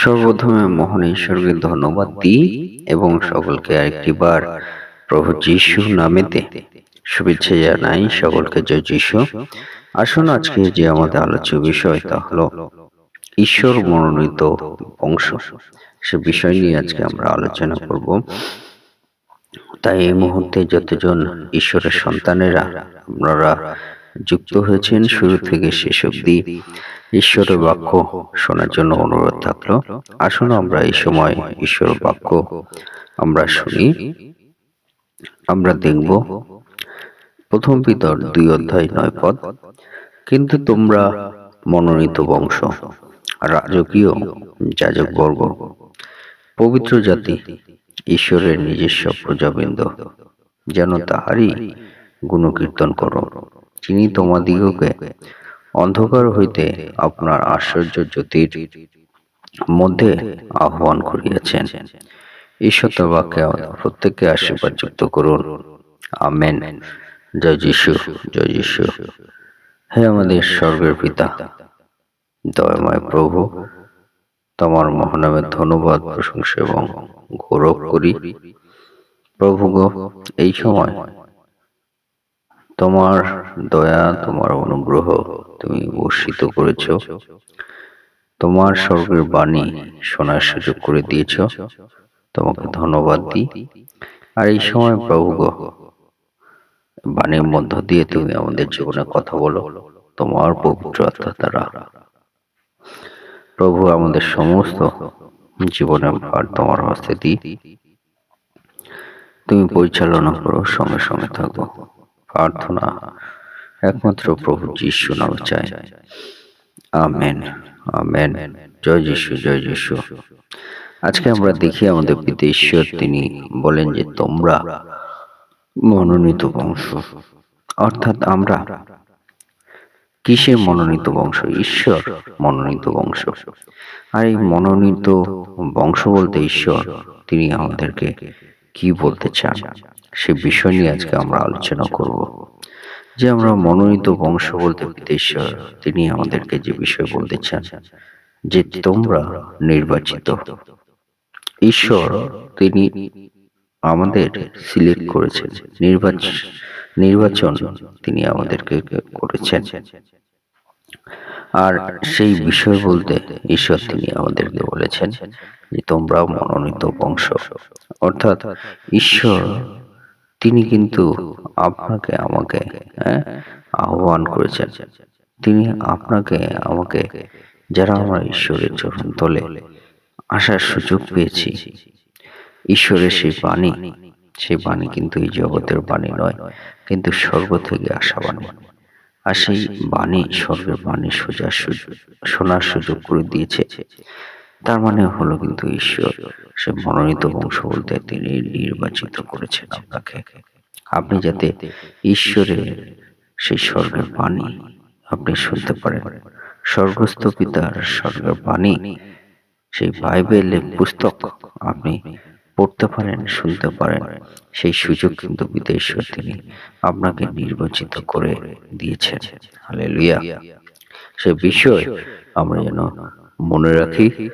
সর্বপ্রথমে মহান ঈশ্বরকে ধন্যবাদ দিই এবং সকলকে আরেকটিবার প্রভু যিশু নামেতে শুভেচ্ছা জানাই, সকলকে জয় যিশু। আসুন আজকে যে আমাদের আলোচ্য বিষয় তা হলো ঈশ্বর মনোনীত বংশ। সে বিষয় নিয়ে আজকে আমরা আলোচনা করব। তাই এই মুহূর্তে যতজন ঈশ্বরের সন্তানেরা, আপনারা যুক্ত হয়েছেন, শুরু থেকে শেষ অবধি ঈশ্বরের বাক্য শোনার জন্য অনুরোধ থাকল। আসুন আমরা এই সময় ঈশ্বরের বাক্য আমরা শুনি। আমরা দেখব। প্রথম পিতর দুই অধ্যায় নয় পদ। কিন্তু তোমরা মনোনীত বংশ রাজকীয় যাজক বর্গ পবিত্র জাতি ঈশ্বরের নিজস্ব প্রজাবৃন্দ যেন তাহারই গুণকীর্তন করো। তিনি তোমাদিগকে অন্ধকার হইতে আপনার আশ্চর্য জ্যোতির মধ্যে আহ্বান করিয়াছেন। ঈশ্বর বাক্যে প্রত্যেককে আশীর্বাদ যুক্ত করুন। আমেন। জয় যিশু জয় যিশু। হে আমাদের স্বর্গের পিতা, দয়াময় প্রভু, তোমার মহানামের ধন্যবাদ, প্রশংসা এবং গৌরব করি। প্রভু গো, এই সময় তোমার দয়া, তোমার অনুগ্রহ তুমি বর্ষিত করেছ। তোমার স্বর্গের বাণী শোনার সুযোগ করে দিয়েছ। তোমাকে ধন্যবাদ দিই। আর এই সময় প্রভু বাণীর মধ্য দিয়ে তুমি আমাদের জীবনে কথা বলো। তোমার পবিত্র আত্মা দ্বারা প্রভু, আমাদের সমস্ত জীবনের ভার তোমার হস্তে দিই। তুমি পরিচালনা করো, সঙ্গে সঙ্গে থাকো। প্রার্থনা একমাত্র প্রভু যিশু নাম চাই। আমেন। আমেন। জয় যিশু জয় যিশু। আজকে আমরা দেখি আমাদের ঈশ্বর তিনি বলেন যে তোমরা মনোনীত বংশ। অর্থাৎ আমরা কিসের মনোনীত বংশ? ঈশ্বর মনোনীত বংশ। আর এই মনোনীত বংশ বলতে ঈশ্বর, তিনি আমাদেরকে কি বলতে চান? সে বিষয় নিয়ে আজকে আমরা আলোচনা করব। যে আমরা মনোনীত বংশ বলতে ঈশ্বর তিনি আমাদেরকে যে বিষয় বলতে চান যে তোমরা নির্বাচিত। ঈশ্বর, তিনি আমাদের সিলেক্ট করেছেন। নির্বাচন নির্বাচন তিনি আমাদেরকে করেছেন। আর সেই বিষয় বলতে ঈশ্বর তিনি আমাদেরকে বলেছেন যে তোমরা মনোনীত বংশ। অর্থাৎ ঈশ্বর তিনি কিন্তু আপনাকে, আমাকে হ্যাঁ আহ্বান করেছেন। তিনি আপনাকে, আমাকে, যারা আমরা ঈশ্বরের চরণ তলে আসার সুযোগ পেয়েছি, ঈশ্বরের সেই বাণী সেই বাণী কিন্তু এই জগতের বাণী নয়, কিন্তু স্বর্গ থেকে আসা বাণী। আর সেই বাণী, স্বর্গের বাণী সোজা সুযোগ শোনার সুযোগ করে দিয়েছে। তার মানে হলো কিন্তু ঈশ্বর। সে মনোনীত বংশ বলতে তিনি নির্বাচিত করেছেন আপনাকে। আপনি যাতে ঈশ্বরের সেই স্বর্গের বাণী আপনি শুনতে পারেন। স্বর্গস্থ পিতার স্বর্গের বাণী, সেই বাইবেলের পুস্তক আপনি পড়তে পারেন, শুনতে পারেন। সেই সুযোগ কিন্তু বিদেশ্বর তিনি আপনাকে নির্বাচিত করে দিয়েছেন। হালে লুইয়া সে বিষয় আমরা যেন মনে রাখি,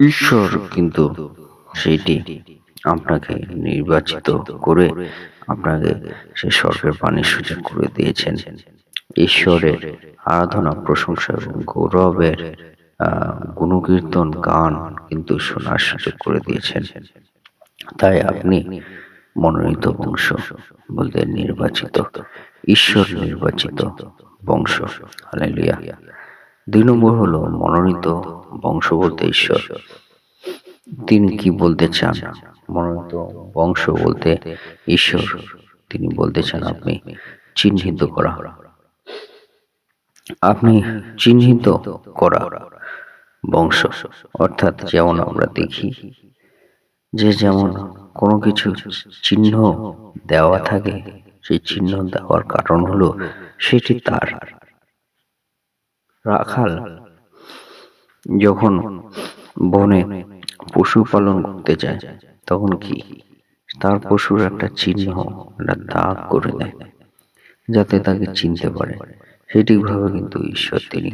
ঈশ্বর কিন্তু সেইটি আপনাকে নির্বাচিত করে আপনাকে সে স্বর্গের পানির সুযোগ করে দিয়েছেন। ঈশ্বরের আরাধনা, প্রশংসা এবং গৌরবের গুণকীর্তন, গান কিন্তু শোনার সুযোগ করে দিয়েছেন। তাই আপনি মনোনীত বংশ বলতে নির্বাচিত, ঈশ্বর নির্বাচিত বংশ। হালেলুয়া। দুই নম্বর হলো মনোনীত বংশ বলতে ঈশ্বর। তিনি কি বলতে চান? মনোনীত বংশ বলতে ঈশ্বর। তিনি বলতে চান আপনি চিহ্নিত করা। আপনি চিহ্নিত করা বংশ। অর্থাৎ যেমন আমরা দেখি যে যেমন কোনো কিছু চিহ্ন দেওয়া থাকে, সেই চিহ্ন দেওয়ার কারণ হলো সেটি তার। রাখাল যখন বনে পশু পালন করতে যায়, তখন কি তার পশুর একটা চিহ্ন একটা দাগ করে দেয়, যাতে তাকে চিনতে পারে। সেটিভাবে কিন্তু ঈশ্বর তিনি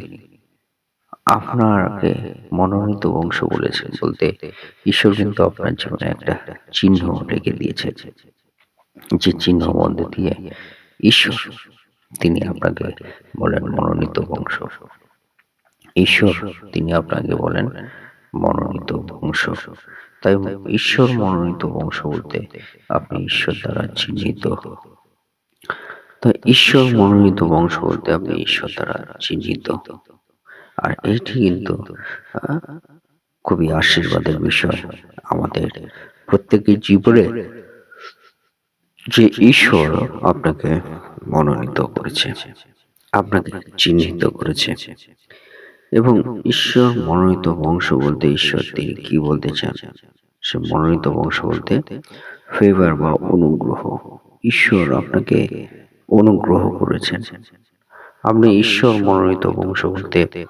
আপনাকে মনোনীত বংশ বলেছেন বলতে ঈশ্বর কিন্তু আপনার জীবনে একটা চিহ্ন রেখে দিয়েছেন। যে চিহ্ন মধ্যে দিয়ে ঈশ্বর তিনি আপনাকে বলেন মনোনীত বংশ। ঈশ্বর, তিনি আপনাকে বলেন মনোনীত বংশ। তাই ঈশ্বর মনোনীত বংশ বলতে আপনি ঈশ্বর দ্বারা চিহ্নিত। তাই ঈশ্বর মনোনীত বংশ বলতে আপনি ঈশ্বর দ্বারা চিহ্নিত। আর এটি কিন্তু খুবই আশীর্বাদের বিষয় আমাদের প্রত্যেকের জীবনে। যে ঈশ্বর আপনাকে মনোনীত করেছে আপনাকে চিহ্নিত করেছে। এবং ঈশ্বর মনোনীত বংশ বলতে ঈশ্বর তিনি কি বলতে চান? সে মনোনীত বংশ বলতে ফেভার বা অনুগ্রহ। ঈশ্বর আপনাকে অনুগ্রহ করেছেন। আপনি ঈশ্বর মনোনীত বংশ বলতে,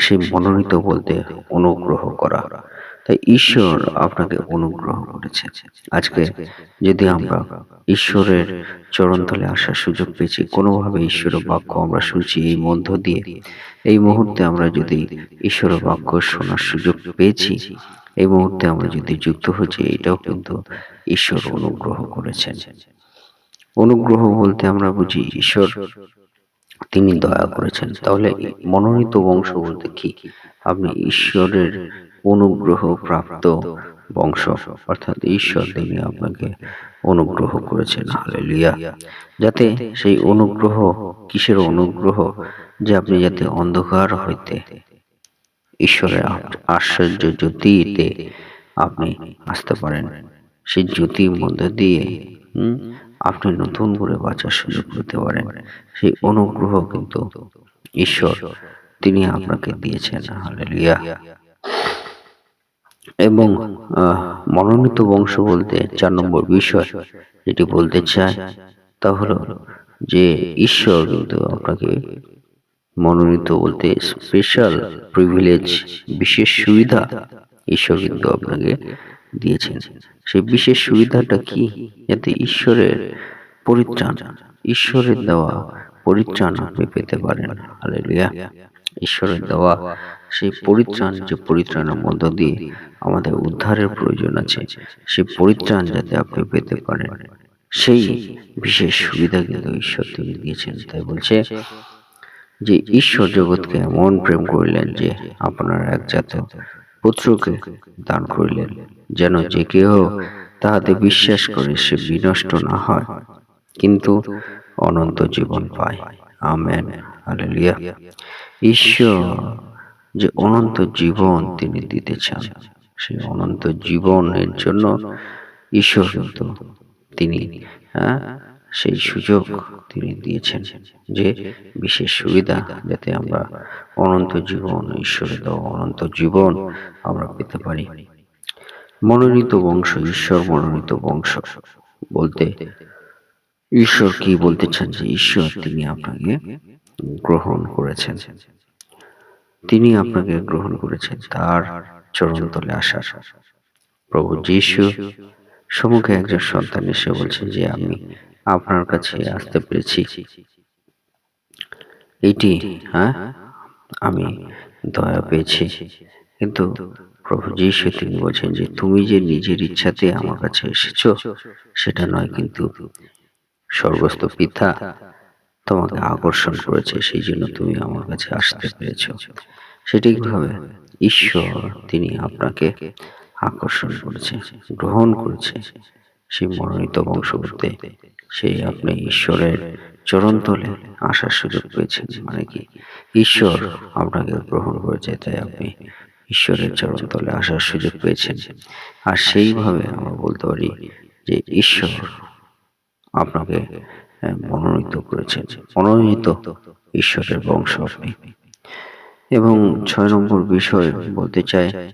সে মনোনীত বলতে অনুগ্রহ করা। তাই ঈশ্বর আপনাকে অনুগ্রহ করেছে। আজকে যদি আমরা ঈশ্বরের চরণতলে আসার সুযোগ পেয়েছি, কোনোভাবে ঈশ্বরের বাক্য আমরা শুনছি এই মধ্য দিয়ে, এই মুহূর্তে আমরা যদি ঈশ্বরের বাক্য শোনার সুযোগ পেয়েছি, এই মুহূর্তে আমরা যদি যুক্ত হয়েছি, এটাও কিন্তু ঈশ্বর অনুগ্রহ করেছেন। অনুগ্রহ বলতে আমরা বুঝি ঈশ্বর তিনি দয়া করেছেন। তাহলে মনোনীত বংশ বলতে কি আপনি ঈশ্বরের অনুগ্রহ প্রাপ্ত বংশ, অর্থাৎ ঈশ্বর তিনি আপনাকে অনুগ্রহ করেছেন। হালেলুয়া। যাতে সেই অনুগ্রহ, কিসের অনুগ্রহ, যে আপনি যাতে অন্ধকার হইতে ঈশ্বরের আশ্চর্য জ্যোতিতে আপনি আসতে পারেন। সেই জ্যোতির মধ্যে দিয়ে আপনি নতুন করে বাঁচার সুযোগ পেতে পারেন। সেই অনুগ্রহ কিন্তু ঈশ্বর, তিনি আপনাকে দিয়েছেন। হালেলুয়া। এবং মনোনীত বংশ বলতে চার নম্বর বিষয় যেটি বলতে চায়, তা হলো যে ঈশ্বর কিন্তু আপনাকে মনোনীত বলতে স্পেশাল প্রিভিলেজ বিশেষ সুবিধা ঈশ্বর কিন্তু আপনাকে দিয়েছেন। সেই বিশেষ সুবিধাটা কি? যাতে ঈশ্বরের পরিত্রাণ, ঈশ্বরের দেওয়া পরিত্রাণ আপনি পেতে পারেন। হালেলুয়া ঈশ্বরের দেওয়া সেই পরিত্রাণ যে পরিত্রাণের মধ্য দিয়ে আমাদের উদ্ধারের প্রয়োজন আছে সেই পরিত্রাণ যাতে আপনি পেতে পারেন। সেই বিশেষ সুবিধা কিন্তু ঈশ্বর তিনি দিয়েছেন। তাই বলছে যে ঈশ্বর জগৎকে এমন প্রেম করিলেন যে আপনার এক একজাত পুত্রকে দান করিলেন যেন যে কেহ তাহাতে বিশ্বাস করে সে বিনষ্ট না হয় কিন্তু অনন্ত জীবন পায়। আমেন। হালেলুয়া। ঈশ্বর যে অনন্ত জীবন তিনি দিতে চান সেই অনন্ত জীবনের জন্য ঈশ্বর কিন্তু তিনি হ্যাঁ সেই সুযোগ তিনি দিয়েছেন যে বিশেষ সুবিধা যাতে আমরা অনন্ত জীবন, ঈশ্বরের দেওয়া অনন্ত জীবন আমরা পেতে পারি। মনোনীত বংশ, ঈশ্বর মনোনীত বংশ বলতে ঈশ্বর কি বলতে চান যে ঈশ্বর তিনি আপনাকে গ্রহণ করেছেন? তিনি আপনাকে গ্রহণ করেছেন তার চরণতলে আসার। প্রভু যিশু সম্মুখে একজন সন্তান এসে বলছেন যে, আমি আপনার কাছে আসতে পেরেছি। এটি হ্যাঁ আমি দয়া পেয়েছি। কিন্তু প্রভু যিশু তিনি বলছেন যে, তুমি যে নিজের ইচ্ছাতে আমার কাছে এসেছ, সেটা নয়, কিন্তু স্বর্গস্থ পিতা তোমাকে আকর্ষণ করেছে সেই জন্য তুমি আমার কাছে আসতে পেরেছ। সেটি কীভাবে ঈশ্বর তিনি আপনাকে আকর্ষণ করেছে গ্রহণ করেছে। সেই মনোনীত বংশ সেই আপনি ঈশ্বরের চরণতলে আসার সুযোগ পেয়েছেন। মানে কি? ঈশ্বর আপনাকে গ্রহণ করেছে তাই আপনি ঈশ্বরের চরণতলে আসার সুযোগ পেয়েছেন। আর সেইভাবে আমরা বলতে পারি যে ঈশ্বর আপনাকে মনোনীত করেছেন। মনোনীত ঈশ্বরের বংশ আপনি। এবং ছয় নম্বর বিষয় বলতে চাই,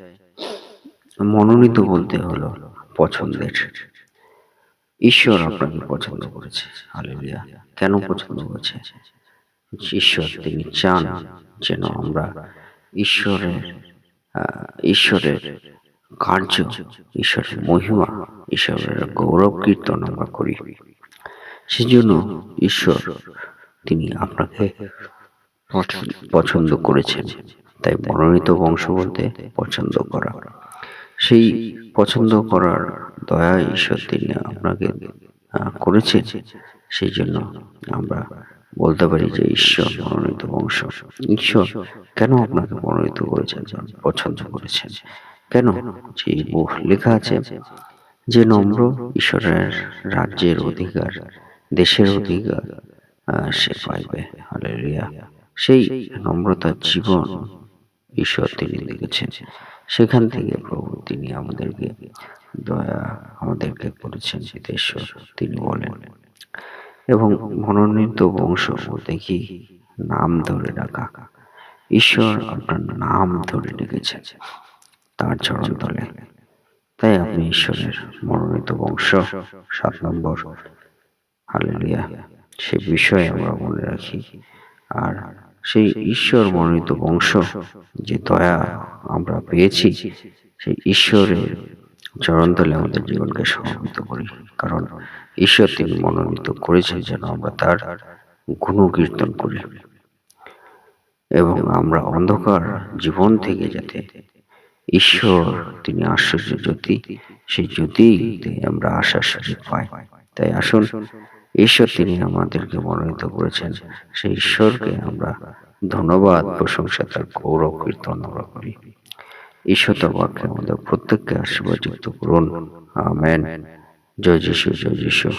মনোনীত বলতে হলো পছন্দের। ঈশ্বর আপনাকে পছন্দ করেছে। হালেলুয়া। কেন পছন্দ করেছে? ঈশ্বর তিনি চান যেন আমরা ঈশ্বরের ঈশ্বরের কার্য, ঈশ্বরের মহিমা, ঈশ্বরের গৌরব কীর্তন আমরা করি। সেজন্য ঈশ্বর, তিনি আপনাকে পছন্দ- করেছেন। তাই মনোনীত বংশ বলতে পছন্দ করা। সেই পছন্দ করার দয়া ঈশ্বর তিনি আপনাকে করেছেন। সেই জন্য আমরা বলতে পারি যে ঈশ্বর মনোনীত বংশ। ঈশ্বর কেন আপনাকে মনোনীত করেছেন পছন্দ করেছেন? কেন? যে লেখা আছে যে নম্র ঈশ্বরের রাজ্যের অধিকার। দেশের অধিকার সে পাইবে। হালেলুয়া। সেই নম্রতার জীবন ঈশ্বর তিনি লিখেছেন। সেখান থেকে প্রভু তিনি আমাদেরকে দয়া আমাদেরকে করেছেন ঈশ্বর তিনি বলেন। এবং মনোনীত বংশ দেখি নাম ধরে রাখা ঈশ্বর আপনার নাম ধরে রেখেছেন তার চরণ তলে। তাই আপনি ঈশ্বরের মনোনীত বংশ। সাত নম্বর। হালেলুয়া সে বিষয়ে আমরা মনে রাখি। আর সেই ঈশ্বর মনোনীত বংশ যে দয়া আমরা পেয়েছি, সেই ঈশ্বরের চরণতলে আমাদের জীবনকে সমর্পিত করি। কারণ ঈশ্বর তিনি মনোনীত করেছেন যেন আমরা তার গুণকীর্তন করি। এবং আমরা অন্ধকার জীবন থেকে যাতে ঈশ্বর তিনি আশ্চর্য জ্যোতি, সেই জ্যোতিতে আমরা আশার সুযোগ পাই। তাই আসুন ঈশ্বর তিনি আমাদেরকে মনোনীত করেছেন। সেই ঈশ্বরকে আমরা ধন্যবাদ, প্রশংসা, তার গৌরব, কীর্তন আমরা করি। ঈশ্বর তার বাক্যে আমাদের প্রত্যেককে আশীর্বাদ যুক্ত করুন। আমেন। জয় যিশু জয় যিশু।